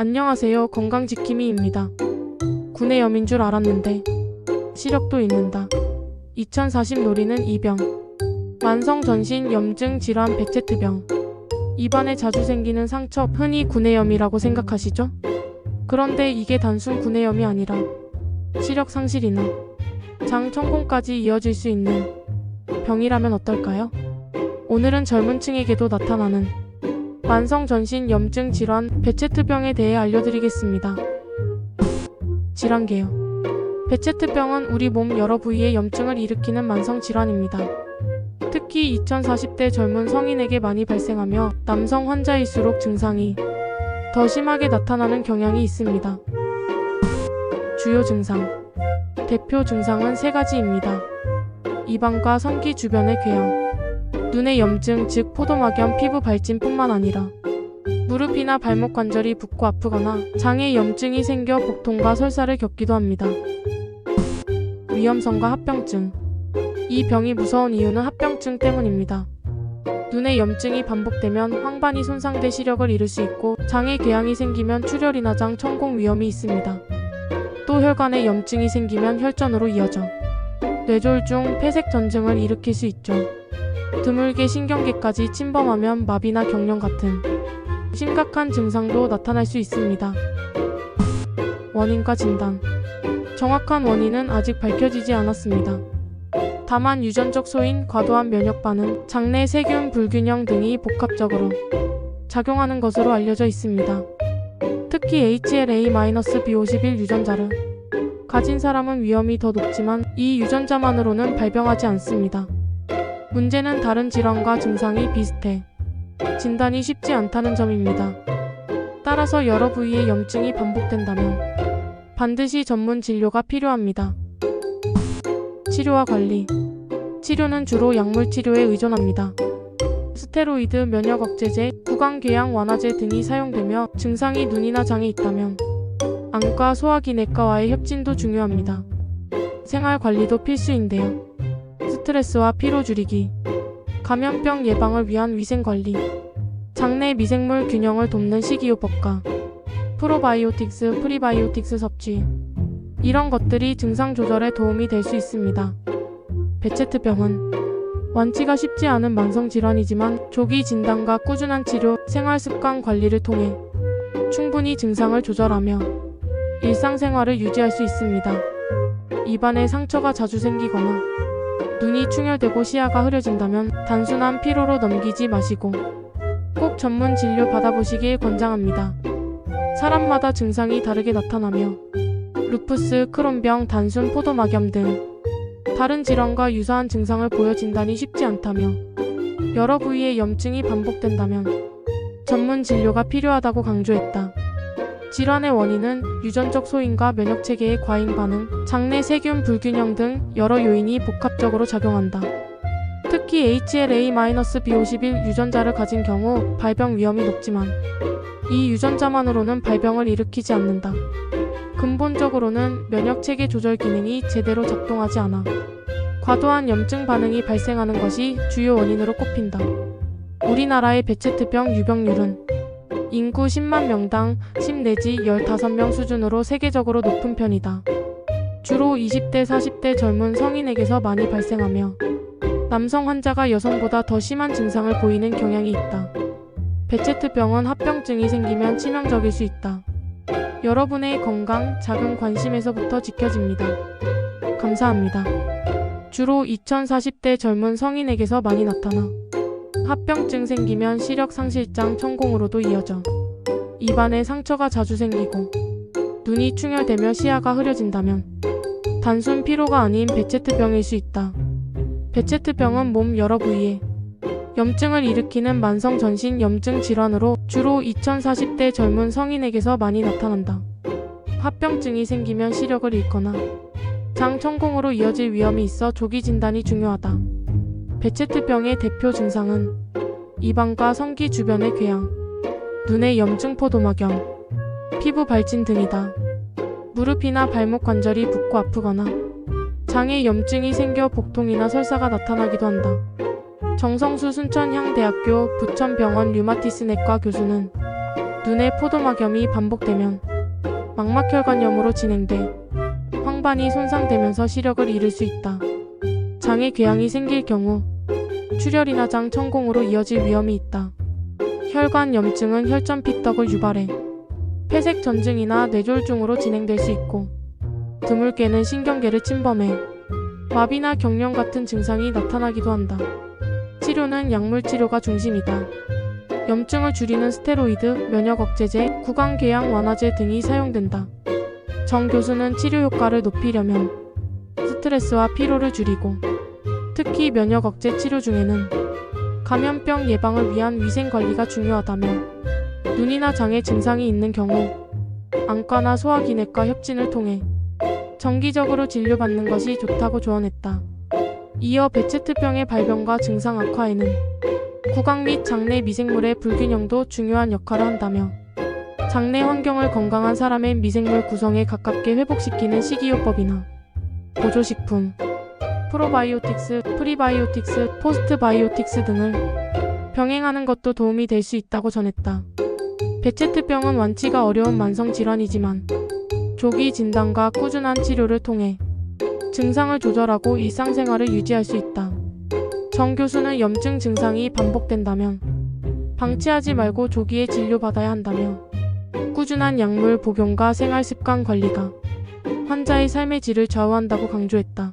안녕하세요. 건강지킴이입니다. 군의 염인 줄 알았는데 시력도 있는다. 2040 노리는 이병. 만성 전신 염증 질환 베체트병. 입안에 자주 생기는 상처 흔히 구내염이라고 생각하시죠? 그런데 이게 단순 구내염이 아니라 시력 상실이나 장 천공까지 이어질 수 있는 병이라면 어떨까요? 오늘은 젊은 층에게도 나타나는 만성 전신 염증 질환 베체트병에 대해 알려드리겠습니다. 질환개요. 베체트병은 우리 몸 여러 부위에 염증을 일으키는 만성 질환입니다. 특히 2040대 젊은 성인에게 많이 발생하며 남성 환자일수록 증상이 더 심하게 나타나는 경향이 있습니다. 주요 증상. 대표 증상은 세 가지입니다. 입안과 성기 주변의 궤양, 눈의 염증 즉 포도막염 피부 발진뿐만 아니라 무릎이나 발목 관절이 붓고 아프거나 장에 염증이 생겨 복통과 설사를 겪기도 합니다. 위험성과 합병증 이 병이 무서운 이유는 합병증 때문입니다. 눈의 염증이 반복되면 황반이 손상돼 시력을 잃을 수 있고 장에 궤양이 생기면 출혈이나 장 천공 위험이 있습니다. 또 혈관에 염증이 생기면 혈전으로 이어져 뇌졸중, 폐색 전증을 일으킬 수 있죠. 드물게 신경계까지 침범하면 마비나 경련 같은 심각한 증상도 나타날 수 있습니다. 원인과 진단. 정확한 원인은 아직 밝혀지지 않았습니다. 다만 유전적 소인, 과도한 면역 반응, 장내 세균 불균형 등이 복합적으로 작용하는 것으로 알려져 있습니다. 특히 HLA-B51 유전자를 가진 사람은 위험이 더 높지만 이 유전자만으로는 발병하지 않습니다. 문제는 다른 질환과 증상이 비슷해 진단이 쉽지 않다는 점입니다. 따라서 여러 부위의 염증이 반복된다면 반드시 전문 진료가 필요합니다. 치료와 관리. 치료는 주로 약물 치료에 의존합니다. 스테로이드, 면역 억제제, 구강 궤양 완화제 등이 사용되며 증상이 눈이나 장에 있다면 안과 소화기내과와의 협진도 중요합니다. 생활 관리도 필수인데요. 스트레스와 피로 줄이기, 감염병 예방을 위한 위생 관리, 장내 미생물 균형을 돕는 식이요법과 프로바이오틱스, 프리바이오틱스 섭취 이런 것들이 증상 조절에 도움이 될 수 있습니다. 베체트병은 완치가 쉽지 않은 만성 질환이지만 조기 진단과 꾸준한 치료, 생활 습관 관리를 통해 충분히 증상을 조절하며 일상생활을 유지할 수 있습니다. 입안에 상처가 자주 생기거나 눈이 충혈되고 시야가 흐려진다면 단순한 피로로 넘기지 마시고 꼭 전문 진료 받아보시길 권장합니다. 사람마다 증상이 다르게 나타나며 루푸스, 크론병, 단순 포도막염 등 다른 질환과 유사한 증상을 보여 진단이 쉽지 않다며 여러 부위의 염증이 반복된다면 전문 진료가 필요하다고 강조했다. 질환의 원인은 유전적 소인과 면역 체계의 과잉 반응, 장내 세균 불균형 등 여러 요인이 복합적으로 작용한다. 특히 HLA-B51 유전자를 가진 경우 발병 위험이 높지만 이 유전자만으로는 발병을 일으키지 않는다. 근본적으로는 면역 체계 조절 기능이 제대로 작동하지 않아 과도한 염증 반응이 발생하는 것이 주요 원인으로 꼽힌다. 우리나라의 베체트병 유병률은 인구 10만 명당 10 내지 15명 수준으로 세계적으로 높은 편이다. 주로 20대, 40대 젊은 성인에게서 많이 발생하며 남성 환자가 여성보다 더 심한 증상을 보이는 경향이 있다. 베체트병은 합병증이 생기면 치명적일 수 있다. 여러분의 건강 작은 관심에서부터 지켜집니다. 감사합니다. 주로 2040대 젊은 성인에게서 많이 나타나 합병증 생기면 시력 상실장 천공으로도 이어져 입안에 상처가 자주 생기고 눈이 충혈되며 시야가 흐려진다면 단순 피로가 아닌 베체트병일 수 있다. 베체트병은 몸 여러 부위에 염증을 일으키는 만성 전신 염증 질환으로 주로 2040대 젊은 성인에게서 많이 나타난다. 합병증이 생기면 시력을 잃거나 장 천공으로 이어질 위험이 있어 조기 진단이 중요하다. 베체트병의 대표 증상은 입안과 성기 주변의 궤양, 눈의 염증 포도막염, 피부 발진 등이다. 무릎이나 발목 관절이 붓고 아프거나 장에 염증이 생겨 복통이나 설사가 나타나기도 한다. 정성수 순천향대학교 부천병원 류마티스내과 교수는 눈에 포도막염이 반복되면 망막혈관염으로 진행돼 황반이 손상되면서 시력을 잃을 수 있다. 장에 궤양이 생길 경우 출혈이나 장 천공으로 이어질 위험이 있다. 혈관 염증은 혈전 피떡을 유발해 폐색 전증이나 뇌졸중으로 진행될 수 있고 드물게는 신경계를 침범해 마비나 경련 같은 증상이 나타나기도 한다. 치료는 약물 치료가 중심이다. 염증을 줄이는 스테로이드, 면역 억제제, 구강 궤양 완화제 등이 사용된다. 정 교수는 치료 효과를 높이려면 스트레스와 피로를 줄이고 특히 면역 억제 치료 중에는 감염병 예방을 위한 위생 관리가 중요하다며 눈이나 장에 증상이 있는 경우 안과나 소화기내과 협진을 통해 정기적으로 진료받는 것이 좋다고 조언했다. 이어 베체트병의 발병과 증상 악화에는 구강 및 장내 미생물의 불균형도 중요한 역할을 한다며 장내 환경을 건강한 사람의 미생물 구성에 가깝게 회복시키는 식이요법이나 보조식품, 프로바이오틱스, 프리바이오틱스, 포스트바이오틱스 등을 병행하는 것도 도움이 될 수 있다고 전했다. 베체트병은 완치가 어려운 만성 질환이지만 조기 진단과 꾸준한 치료를 통해 증상을 조절하고 일상생활을 유지할 수 있다. 정 교수는 염증 증상이 반복된다면 방치하지 말고 조기에 진료받아야 한다며 꾸준한 약물 복용과 생활 습관 관리가 환자의 삶의 질을 좌우한다고 강조했다.